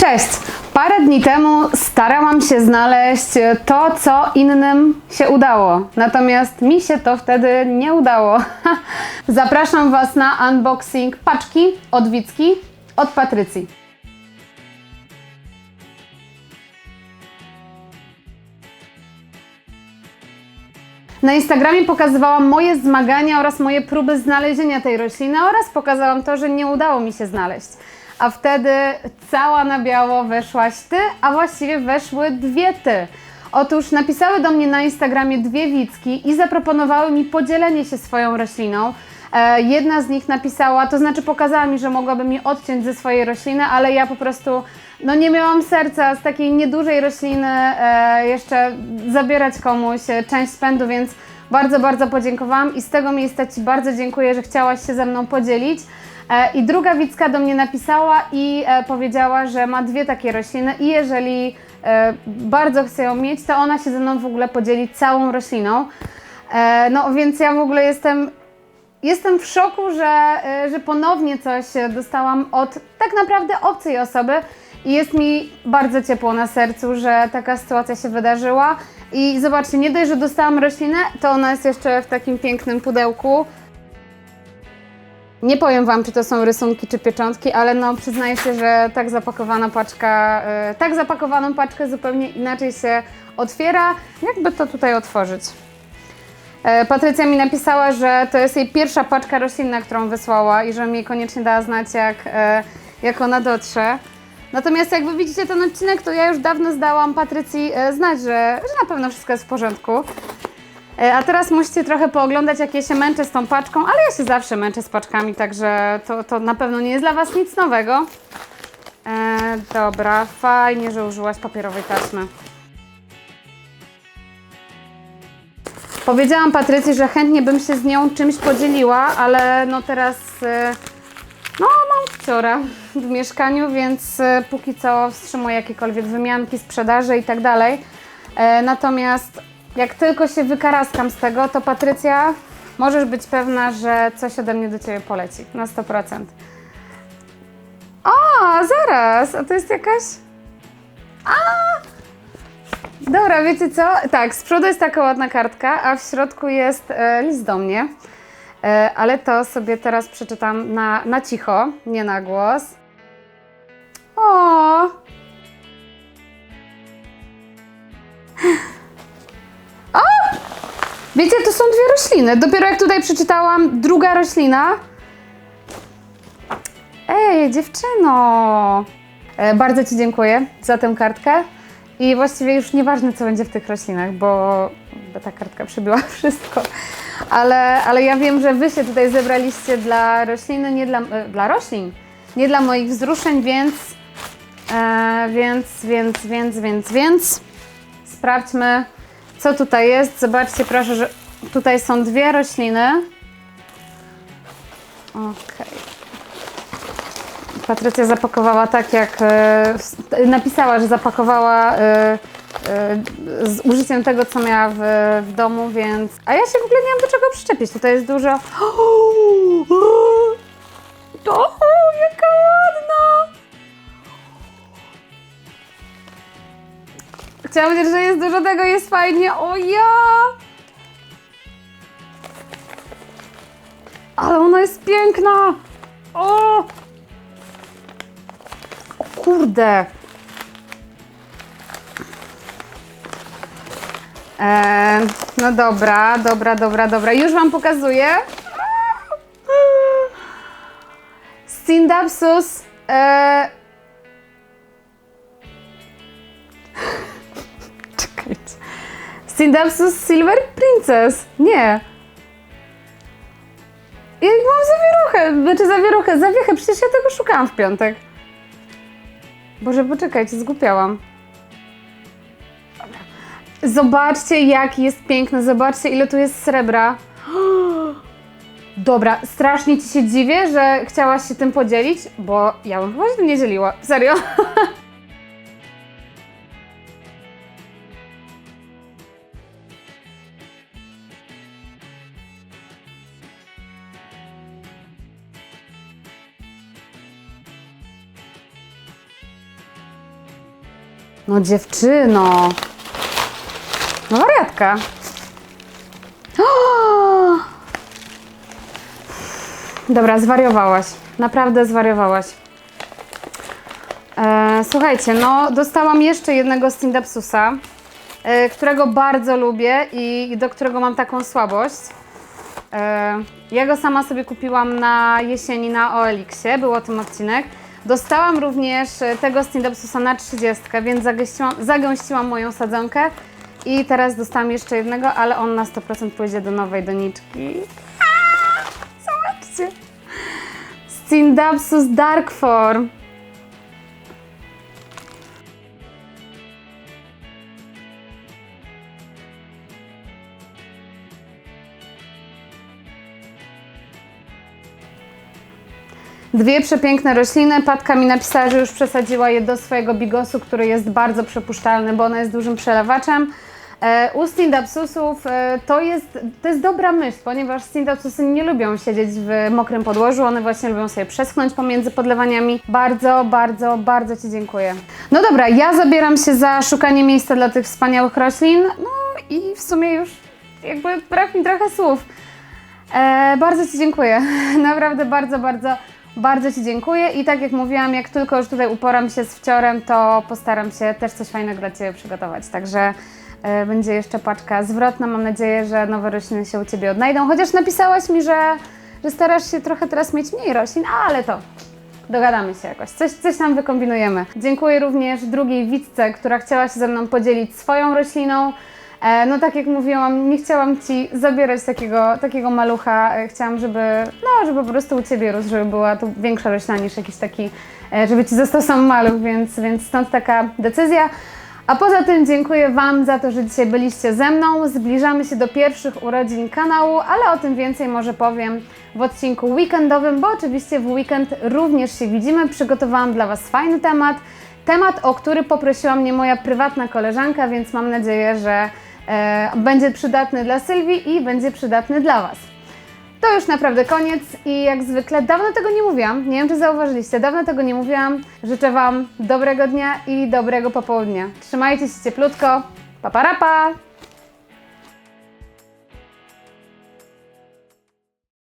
Cześć! Parę dni temu starałam się znaleźć to, co innym się udało. Natomiast mi się to wtedy nie udało. Zapraszam Was na unboxing paczki od Wicki od Patrycji. Na Instagramie pokazywałam moje zmagania oraz moje próby znalezienia tej rośliny oraz pokazałam to, że nie udało mi się znaleźć. A wtedy cała na biało weszłaś ty, a właściwie weszły dwie ty. Otóż napisały do mnie na Instagramie dwie Wicki i zaproponowały mi podzielenie się swoją rośliną. E, jedna z nich napisała, to znaczy pokazała mi, że mogłaby mi odciąć ze swojej rośliny, ale ja po prostu no nie miałam serca z takiej niedużej rośliny e, jeszcze zabierać komuś e, część spędu, więc bardzo, bardzo podziękowałam i z tego miejsca Ci bardzo dziękuję, że chciałaś się ze mną podzielić. E, I druga Wicka do mnie napisała i e, powiedziała, że ma dwie takie rośliny i jeżeli e, bardzo chce ją mieć, to ona się ze mną w ogóle podzieli całą rośliną. No więc ja w ogóle jestem Jestem w szoku, że, że ponownie coś dostałam od tak naprawdę obcej osoby i jest mi bardzo ciepło na sercu, że taka sytuacja się wydarzyła. I zobaczcie, nie dość, że dostałam roślinę, to ona jest jeszcze w takim pięknym pudełku. Nie powiem Wam, czy to są rysunki, czy pieczątki, ale no przyznaję się, że tak zapakowana paczka, y, tak zapakowaną paczkę zupełnie inaczej się otwiera. Jakby to tutaj otworzyć? E, Patrycja mi napisała, że to jest jej pierwsza paczka roślinna, którą wysłała i że mi koniecznie dała znać, jak, e, jak ona dotrze. Natomiast jak wy widzicie ten odcinek, to ja już dawno zdałam Patrycji e, znać, że, że na pewno wszystko jest w porządku. E, A teraz musicie trochę pooglądać, jak ja się męczę z tą paczką, ale ja się zawsze męczę z paczkami, także to, to na pewno nie jest dla Was nic nowego. E, dobra, fajnie, że użyłaś papierowej taśmy. Powiedziałam Patrycji, że chętnie bym się z nią czymś podzieliła, ale no teraz e, no mam wczora w mieszkaniu, więc e, póki co wstrzymuję jakiekolwiek wymianki, sprzedaże i tak dalej. Natomiast jak tylko się wykaraskam z tego, to Patrycja, możesz być pewna, że coś ode mnie do Ciebie poleci na 100%. O, zaraz, a to jest jakaś... Dobra, wiecie co? Tak, z przodu jest taka ładna kartka, a w środku jest e, list do mnie. E, ale to sobie teraz przeczytam na, na cicho, nie na głos. O! Wiecie, to są dwie rośliny. Dopiero jak tutaj przeczytałam, druga roślina. Ej, dziewczyno! E, bardzo Ci dziękuję za tę kartkę. I właściwie już nieważne, co będzie w tych roślinach, bo ta kartka przybyła wszystko. Ale, ale ja wiem, że Wy się tutaj zebraliście dla rośliny, nie dla, e, dla roślin, nie dla moich wzruszeń, więc, e, więc, więc, więc, więc, więc sprawdźmy, co tutaj jest. Zobaczcie proszę, że tutaj są dwie rośliny. Okej. Patrycja zapakowała tak, jak e, napisała, że zapakowała e, e, z użyciem tego, co miała w, w domu, więc. A ja się w ogóle nie mam do czego przyczepić. Tutaj jest dużo. To, jaka Chciałam powiedzieć, że jest dużo tego, jest fajnie. O ja! Ale ona jest piękna! O! O kurde! Eee, no dobra, dobra, dobra, dobra. Już Wam pokazuję. Stindapsus. Eee... Czekajcie. Stindapsus Silver Princess. Nie. Ja mam zawieruchę, znaczy zawieruchę, zawiechę, przecież ja tego szukałam w piątek. Boże, poczekajcie, zgłupiałam. Zobaczcie, jaki jest piękny, zobaczcie, ile tu jest srebra. Dobra, strasznie Ci się dziwię, że chciałaś się tym podzielić, bo ja bym chyba się tym nie dzieliła. Serio? No dziewczyno. No wariatka. Dobra, zwariowałaś. Naprawdę zwariowałaś. E, słuchajcie, no dostałam jeszcze jednego Stindapsusa, e, którego bardzo lubię i do którego mam taką słabość. E, ja go sama sobie kupiłam na jesieni na OLX-ie, był o tym odcinek. Dostałam również e, tego Stindapsusa na 30, więc zagęściłam, zagęściłam moją sadzonkę i teraz dostałam jeszcze jednego, ale on na 100% pójdzie do nowej doniczki. Aaa, Zobaczcie! Stindapsus Dark Form. Dwie przepiękne rośliny. Patka mi napisała, że już przesadziła je do swojego bigosu, który jest bardzo przepuszczalny, bo ona jest dużym przelewaczem. E, u Stindapsusów e, to, jest, to jest dobra myśl, ponieważ Stindapsusy nie lubią siedzieć w mokrym podłożu, one właśnie lubią sobie przeschnąć pomiędzy podlewaniami. Bardzo, bardzo, bardzo Ci dziękuję. No dobra, ja zabieram się za szukanie miejsca dla tych wspaniałych roślin, no i w sumie już jakby brak mi trochę słów. E, bardzo Ci dziękuję. Naprawdę bardzo, bardzo, bardzo Ci dziękuję. I tak jak mówiłam, jak tylko już tutaj uporam się z wciorem, to postaram się też coś fajnego dla Ciebie przygotować. Także e, będzie jeszcze paczka zwrotna. Mam nadzieję, że nowe rośliny się u Ciebie odnajdą. Chociaż napisałaś mi, że, że starasz się trochę teraz mieć mniej roślin, ale to Dogadamy się jakoś, coś, coś tam wykombinujemy. Dziękuję również drugiej widzce, która chciała się ze mną podzielić swoją rośliną. E, no tak jak mówiłam, nie chciałam Ci zabierać takiego, takiego malucha, e, chciałam, żeby, no, żeby po prostu u Ciebie rósł, żeby była tu większa roślina niż jakiś taki, e, żeby Ci został sam maluch, więc, więc stąd taka decyzja. A poza tym dziękuję Wam za to, że dzisiaj byliście ze mną. Zbliżamy się do pierwszych urodzin kanału, ale o tym więcej może powiem w odcinku weekendowym, bo oczywiście w weekend również się widzimy. Przygotowałam dla Was fajny temat. Temat, o który poprosiła mnie moja prywatna koleżanka, więc mam nadzieję, że będzie przydatny dla Sylwii i będzie przydatny dla Was. To już naprawdę koniec i jak zwykle dawno tego nie mówiłam. Nie wiem, czy zauważyliście, dawno tego nie mówiłam. Życzę Wam dobrego dnia i dobrego popołudnia. Trzymajcie się cieplutko. Pa, pa, ra, pa.